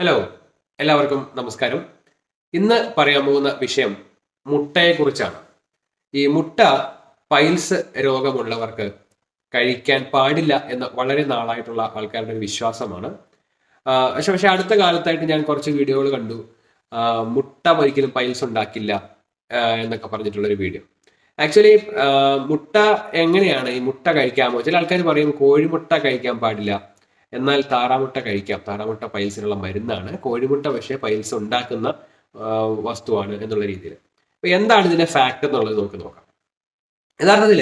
Hello എല്ലാവർക്കും നമസ്കാരം. ഇന്ന് പറയാൻ പോകുന്ന വിഷയം മുട്ടയെക്കുറിച്ചാണ്. ഈ മുട്ട പൈൽസ് രോഗമുള്ളവർക്ക് കഴിക്കാൻ പാടില്ല എന്ന് വളരെ നാളായിട്ടുള്ള ആൾക്കാരുടെ ഒരു വിശ്വാസമാണ്. പക്ഷെ പക്ഷെ അടുത്ത കാലത്തായിട്ട് ഞാൻ കുറച്ച് വീഡിയോകൾ കണ്ടു. മുട്ട ഒരിക്കലും പൈൽസ് ഉണ്ടാക്കില്ല എന്നൊക്കെ പറഞ്ഞിട്ടുള്ളൊരു വീഡിയോ. ആക്ച്വലി മുട്ട എങ്ങനെയാണ് ഈ മുട്ട കഴിക്കാമോ? ചില ആൾക്കാർ പറയും കോഴിമുട്ട കഴിക്കാൻ പാടില്ല. എന്നാൽ താറാമുട്ട കഴിക്കാം. താറാമുട്ട പൈൽസിനുള്ള മരുന്നാണ്. കോഴിമുട്ട പക്ഷേ പൈൽസ് ഉണ്ടാക്കുന്ന വസ്തുവാണ് എന്നുള്ള രീതിയിൽ. അപ്പൊ എന്താണ് ഇതിന്റെ ഫാക്ട് എന്നുള്ളത് നമുക്ക് നോക്കാം. യഥാർത്ഥത്തിൽ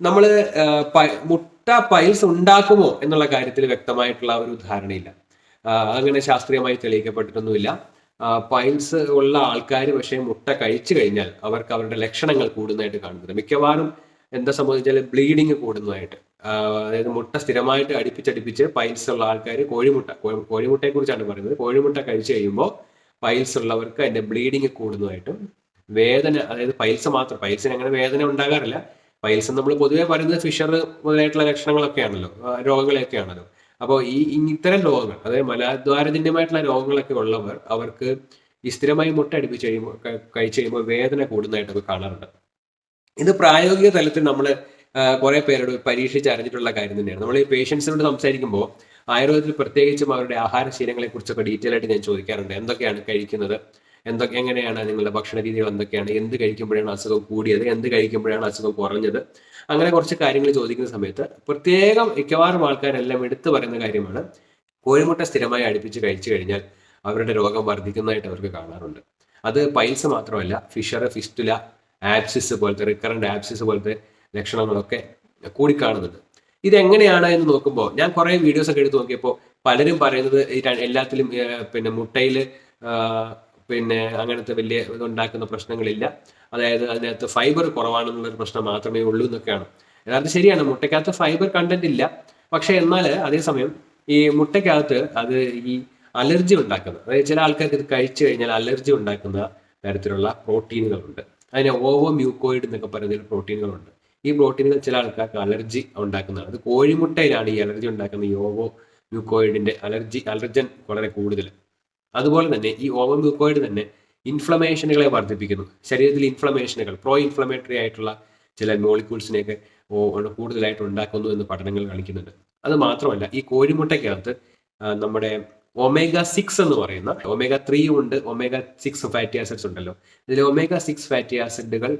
നമ്മൾ മുട്ട പൈൽസ് ഉണ്ടാക്കുമോ എന്നുള്ള കാര്യത്തിൽ വ്യക്തമായിട്ടുള്ള ഒരു ധാരണയില്ല. അങ്ങനെ ശാസ്ത്രീയമായി തെളിയിക്കപ്പെട്ടിട്ടൊന്നുമില്ല. പൈൽസ് ഉള്ള ആൾക്കാർ പക്ഷേ മുട്ട കഴിച്ചു കഴിഞ്ഞാൽ അവർക്ക് അവരുടെ ലക്ഷണങ്ങൾ കൂടുന്നതായിട്ട് കാണുന്നുണ്ട്. മിക്കവാറും എന്താ സംബന്ധിച്ചാൽ ബ്ലീഡിങ് കൂടുന്നതായിട്ട്. അതായത് മുട്ട സ്ഥിരമായിട്ട് അടുപ്പിച്ചടുപ്പിച്ച് പൈൽസ് ഉള്ള ആൾക്കാർ കോഴിമുട്ട കോഴി- കോഴിമുട്ടയെ കുറിച്ചാണ് പറയുന്നത്. കോഴിമുട്ട കഴിച്ചു കഴിയുമ്പോൾ പൈൽസ് ഉള്ളവർക്ക് അതിന്റെ ബ്ലീഡിങ് കൂടുന്നതായിട്ടും വേദന അതായത് പൈൽസ് മാത്രം പൈൽസിന് അങ്ങനെ വേദന ഉണ്ടാകാറില്ല. പൈൽസ് നമ്മൾ പൊതുവേ പറയുന്നത് ഫിഷർ മുതലായിട്ടുള്ള ലക്ഷണങ്ങളൊക്കെയാണല്ലോ രോഗങ്ങളൊക്കെയാണല്ലോ അപ്പോൾ ഈ ഈ ഇത്തരം രോഗങ്ങൾ അതായത് മലാദ്വാരജന്യമായിട്ടുള്ള രോഗങ്ങളൊക്കെ ഉള്ളവർ അവർക്ക് ഈ സ്ഥിരമായി മുട്ട അടുപ്പിച്ച് കഴിയുമ്പോൾ കഴിച്ചു കഴിയുമ്പോൾ വേദന കൂടുന്നതായിട്ടൊക്കെ കാണാറുണ്ട്. ഇത് പ്രായോഗിക തലത്തിൽ നമ്മൾ കുറെ പേരോട് പരീക്ഷിച്ച് അറിഞ്ഞിട്ടുള്ള കാര്യം തന്നെയാണ്. നമ്മൾ ഈ പേഷ്യൻസിനോട് സംസാരിക്കുമ്പോൾ ആയുർവേദത്തിൽ പ്രത്യേകിച്ചും അവരുടെ ആഹാരശീലങ്ങളെ കുറിച്ചൊക്കെ ഡീറ്റെയിൽ ആയിട്ട് ഞാൻ ചോദിക്കാറുണ്ട്. എന്തൊക്കെയാണ് കഴിക്കുന്നത്? എന്തൊക്കെ എങ്ങനെയാണ് നിങ്ങളുടെ ഭക്ഷണ രീതികൾ എന്തൊക്കെയാണ്? എന്ത് കഴിക്കുമ്പോഴാണ് അസുഖം കൂടിയത്? എന്ത് കഴിക്കുമ്പോഴാണ് അസുഖം കുറഞ്ഞത്? അങ്ങനെ കുറച്ച് കാര്യങ്ങൾ ചോദിക്കുന്ന സമയത്ത് പ്രത്യേകം മിക്കവാറും ആൾക്കാരെല്ലാം എടുത്തു പറയുന്ന കാര്യമാണ് കോഴിമുട്ട സ്ഥിരമായി അടുപ്പിച്ച് കഴിച്ചു കഴിഞ്ഞാൽ അവരുടെ രോഗം വർദ്ധിക്കുന്നതായിട്ട് അവർക്ക് കാണാറുണ്ട്. അത് പൈൽസ് മാത്രമല്ല ഫിഷർ ഫിസ്റ്റുല ആപ്സിസ് പോലത്തെ റിക്കറന്റ് ആപ്സിസ് പോലത്തെ ലക്ഷണങ്ങളൊക്കെ കൂടിക്കാണുന്നുണ്ട്. ഇതെങ്ങനെയാണ് എന്ന് നോക്കുമ്പോൾ ഞാൻ കുറേ വീഡിയോസ് ഒക്കെ എടുത്ത് നോക്കിയപ്പോൾ പലരും പറയുന്നത് എല്ലാത്തിലും പിന്നെ മുട്ടയിൽ പിന്നെ അങ്ങനത്തെ വലിയ ഇതുണ്ടാക്കുന്ന പ്രശ്നങ്ങളില്ല. അതായത് അതിനകത്ത് ഫൈബർ കുറവാണെന്നുള്ളൊരു പ്രശ്നം മാത്രമേ ഉള്ളൂ എന്നൊക്കെയാണ്. യഥാർത്ഥം ശരിയാണ് മുട്ടയ്ക്കകത്ത് ഫൈബർ കണ്ടന്റ് ഇല്ല. പക്ഷേ എന്നാൽ അതേസമയം ഈ മുട്ടയ്ക്കകത്ത് അത് ഈ അലർജി ഉണ്ടാക്കുന്ന അതായത് ചില ആൾക്കാർക്ക് ഇത് കഴിച്ചു കഴിഞ്ഞാൽ അലർജി ഉണ്ടാക്കുന്ന തരത്തിലുള്ള പ്രോട്ടീനുകളുണ്ട്. അതിന് ഓവോ മ്യൂക്കോയിഡ് എന്നൊക്കെ പറയുന്ന പ്രോട്ടീനുകളുണ്ട്. ഈ പ്രോട്ടീനുകൾ ചില ആൾക്കാർക്ക് അലർജി ഉണ്ടാക്കുന്നതാണ്. അത് കോഴിമുട്ടയിലാണ് ഈ അലർജി ഉണ്ടാക്കുന്ന ഈ ഓവോ മ്യൂക്കോയിഡിന്റെ അലർജി അലർജൻ വളരെ കൂടുതൽ. അതുപോലെ തന്നെ ഈ ഓവോ മ്യൂക്കോയിഡ് തന്നെ ഇൻഫ്ലമേഷനുകളെ വർദ്ധിപ്പിക്കുന്നു. ശരീരത്തിൽ ഇൻഫ്ലമേഷനുകൾ പ്രോ ഇൻഫ്ലമേറ്ററി ആയിട്ടുള്ള ചില മോളിക്യൂൾസിനെയൊക്കെ കൂടുതലായിട്ട് ഉണ്ടാക്കുന്നു എന്ന് പഠനങ്ങൾ കാണിക്കുന്നുണ്ട്. അത് മാത്രമല്ല ഈ കോഴിമുട്ടയ്ക്കകത്ത് നമ്മുടെ ഒമേഗ സിക്സ് എന്ന് പറയുന്ന ഒമേഗ ത്രീ ഉണ്ട് ഒമേഗ സിക്സ് ഫാറ്റി ആസിഡ്സ് ഉണ്ടല്ലോ. ഇതിൽ ഒമേഗ സിക്സ് ഫാറ്റി ആസിഡുകൾ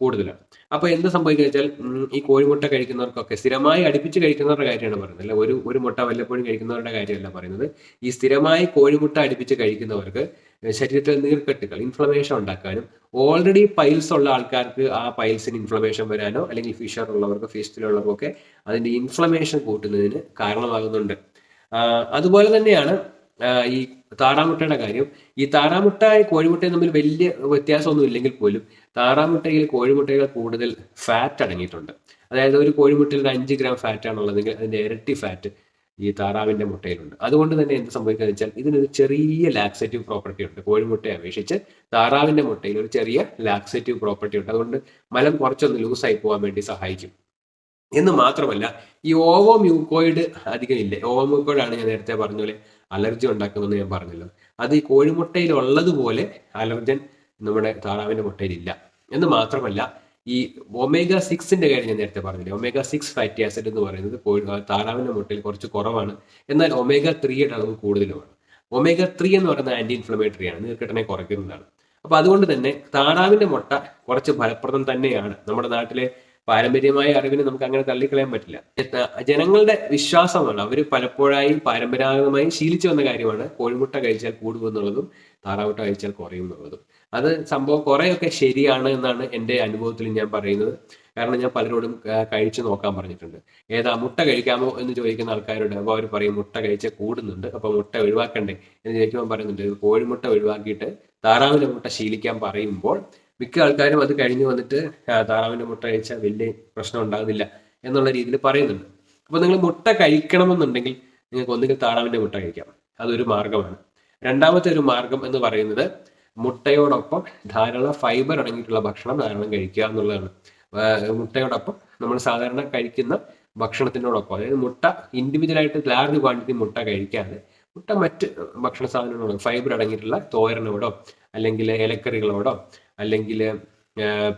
കൂടുതലാണ് അപ്പോൾ എന്ത് സംഭവിക്കുക വെച്ചാൽ ഈ കോഴിമുട്ട കഴിക്കുന്നവർക്കൊക്കെ സ്ഥിരമായി അടുപ്പിച്ച് കഴിക്കുന്നവരുടെ കാര്യമാണ് പറയുന്നത്. അല്ല ഒരു ഒരു മുട്ട വല്ലപ്പോഴും കഴിക്കുന്നവരുടെ കാര്യമല്ല പറയുന്നത്. ഈ സ്ഥിരമായി കോഴിമുട്ട അടുപ്പിച്ച് കഴിക്കുന്നവർക്ക് ശരീരത്തിൽ നീർക്കെട്ടുകൾ ഇൻഫ്ലമേഷൻ ഉണ്ടാക്കാനും ഓൾറെഡി പൈൽസ് ഉള്ള ആൾക്കാർക്ക് ആ പൈൽസിന് ഇൻഫ്ലമേഷൻ വരാനോ അല്ലെങ്കിൽ ഫിഷർ ഉള്ളവർക്ക് ഫിസ്റ്റിലുള്ളവർക്കൊക്കെ അതിന്റെ ഇൻഫ്ലമേഷൻ കൂട്ടുന്നതിന് കാരണമാകുന്നുണ്ട്. അതുപോലെ തന്നെയാണ് ഈ താറാമുട്ടയുടെ കാര്യം. ഈ താറാമുട്ട കോഴിമുട്ടയും തമ്മിൽ വലിയ വ്യത്യാസമൊന്നും ഇല്ലെങ്കിൽ പോലും താറാമുട്ടയിൽ കോഴിമുട്ടയിൽ കൂടുതൽ ഫാറ്റ് അടങ്ങിയിട്ടുണ്ട്. അതായത് ഒരു കോഴിമുട്ടയിൽ ഒരു അഞ്ച് ഗ്രാം ഫാറ്റ് ആണുള്ളതെങ്കിൽ അതിന്റെ ഇരട്ടി ഫാറ്റ് ഈ താറാവിന്റെ മുട്ടയിലുണ്ട്. അതുകൊണ്ട് തന്നെ എന്ത് സംഭവിക്കുക വെച്ചാൽ ഇതിനൊരു ചെറിയ ലാക്സേറ്റീവ് പ്രോപ്പർട്ടി ഉണ്ട്. കോഴിമുട്ടയെ അപേക്ഷിച്ച് താറാവിന്റെ മുട്ടയിൽ ഒരു ചെറിയ ലാക്സേറ്റീവ് പ്രോപ്പർട്ടി ഉണ്ട്. അതുകൊണ്ട് മലം കുറച്ചൊന്ന് ലൂസായി പോകാൻ വേണ്ടി സഹായിക്കും. എന്ന് മാത്രമല്ല ഈ ഓവോ മ്യൂക്കോയിഡ് അധികം ഇല്ല. ഓവോ മ്യൂക്കോയിഡ് ആണ് ഞാൻ നേരത്തെ പറഞ്ഞ പോലെ അലർജി ഉണ്ടാക്കുമെന്ന് ഞാൻ പറഞ്ഞല്ലോ. അത് ഈ കോഴിമുട്ടയിൽ ഉള്ളതുപോലെ അലർജൻ നമ്മുടെ താറാവിന്റെ മുട്ടയിലില്ല. എന്ന് മാത്രമല്ല ഈ ഒമേഗ സിക്സിന്റെ കാര്യം ഞാൻ നേരത്തെ പറഞ്ഞില്ലേ. ഒമേഗ സിക്സ് ഫാറ്റി ആസിഡ് എന്ന് പറയുന്നത് താറാവിന്റെ മുട്ടയിൽ കുറച്ച് കുറവാണ്. എന്നാൽ ഒമേഗ ത്രീയുടെ അളവ് കൂടുതലുമാണ്. ഒമേഗ ത്രീ എന്ന് പറയുന്നത് ആന്റി ഇൻഫ്ലമേറ്ററി ആണ്. നീർക്കെട്ടനെ കുറയ്ക്കുന്നതാണ്. അപ്പൊ അതുകൊണ്ട് തന്നെ താറാവിന്റെ മുട്ട കുറച്ച് ഫലപ്രദം തന്നെയാണ് നമ്മുടെ നാട്ടിലെ പാരമ്പര്യമായ അറിവിനെ നമുക്ക് അങ്ങനെ തള്ളിക്കളയാൻ പറ്റില്ല. ജനങ്ങളുടെ വിശ്വാസമാണ് അവർ പലപ്പോഴായി പാരമ്പരാഗതമായി ശീലിച്ചു വന്ന കാര്യമാണ്. കോഴിമുട്ട കഴിച്ചാൽ കൂടുമെന്നുള്ളതും താറാമുട്ട കഴിച്ചാൽ കുറയും എന്നുള്ളതും. അത് സംഭവം കുറെയൊക്കെ ശരിയാണ് എന്നാണ് എന്റെ അനുഭവത്തിൽ ഞാൻ പറയുന്നത്. കാരണം ഞാൻ പലരോടും കഴിച്ചു നോക്കാൻ പറഞ്ഞിട്ടുണ്ട്. ഏതാ മുട്ട കഴിക്കാമോ എന്ന് ചോദിക്കുന്ന ആൾക്കാരോട് അപ്പോൾ അവർ പറയും മുട്ട കഴിച്ചാൽ കൂടുന്നുണ്ട്. അപ്പോൾ മുട്ട ഒഴിവാക്കണ്ടേ? എന്ന് ചോദിക്കുമ്പോൾ പറയുന്നുണ്ട് കോഴിമുട്ട ഒഴിവാക്കിയിട്ട് താറാവിന്റെ മുട്ട ശീലിക്കാൻ പറയുമ്പോൾ മിക്ക ആൾക്കാരും അത് കഴിഞ്ഞ് വന്നിട്ട് താറാവിന്റെ മുട്ട കഴിച്ചാൽ വലിയ പ്രശ്നം ഉണ്ടാകുന്നില്ല എന്നുള്ള രീതിയിൽ പറയുന്നുണ്ട്. അപ്പോൾ നിങ്ങൾ മുട്ട കഴിക്കണമെന്നുണ്ടെങ്കിൽ നിങ്ങൾക്ക് ഒന്നുകിൽ താറാവിന്റെ മുട്ട കഴിക്കാം. അതൊരു മാർഗമാണ്. രണ്ടാമത്തെ ഒരു മാർഗം എന്ന് പറയുന്നത് മുട്ടയോടൊപ്പം ധാരാളം ഫൈബർ അടങ്ങിയിട്ടുള്ള ഭക്ഷണം ധാരാളം കഴിക്കുക എന്നുള്ളതാണ്. മുട്ടയോടൊപ്പം നമ്മൾ സാധാരണ കഴിക്കുന്ന ഭക്ഷണത്തിനോടൊപ്പം അതായത് മുട്ട ഇൻഡിവിജ്വൽ ആയിട്ട് ലാർജ് ക്വാണ്ടിറ്റി മുട്ട കഴിക്കാതെ മുട്ട മറ്റ് ഭക്ഷണ സാധനങ്ങളോടോ ഫൈബർ അടങ്ങിയിട്ടുള്ള തോരനോടോ അല്ലെങ്കിൽ ഇലക്കറികളോടോ അല്ലെങ്കിൽ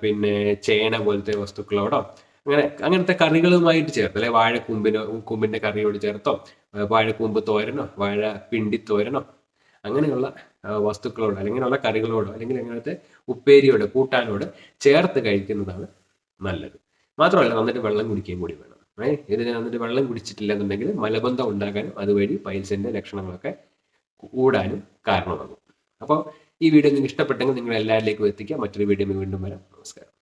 പിന്നെ ചേന പോലത്തെ വസ്തുക്കളോടോ അങ്ങനെ അങ്ങനത്തെ കറികളുമായിട്ട് ചേർത്ത് അല്ലെ വാഴക്കൂമ്പിനോ കൂമ്പിന്റെ കറിയോട് ചേർത്തോ വാഴക്കൂമ്പ് തോരനോ വാഴ പിണ്ടി തോരനോ അങ്ങനെയുള്ള വസ്തുക്കളോട് അല്ലെങ്കിൽ കറികളോടോ അല്ലെങ്കിൽ അങ്ങനത്തെ ഉപ്പേരിയോട് കൂട്ടാനോട് ചേർത്ത് കഴിക്കുന്നതാണ് നല്ലത്. മാത്രമല്ല നന്നിട്ട് വെള്ളം കുടിക്കുകയും കൂടി വേണം. ഏ ഇതിന് നന്നിട്ട് വെള്ളം കുടിച്ചിട്ടില്ല എന്നുണ്ടെങ്കിൽ മലബന്ധം ഉണ്ടാകാനും അതുവഴി പൈൽസിന്റെ ലക്ഷണങ്ങളൊക്കെ കൂടാനും കാരണമാകും. അപ്പോൾ ഈ വീഡിയോ നിങ്ങൾക്ക് ഇഷ്ടപ്പെട്ടെങ്കിൽ നിങ്ങൾ എല്ലാവരിലേക്കും എത്തിക്കുക. മറ്റൊരു വീഡിയോ വീണ്ടും വരാം. നമസ്കാരം.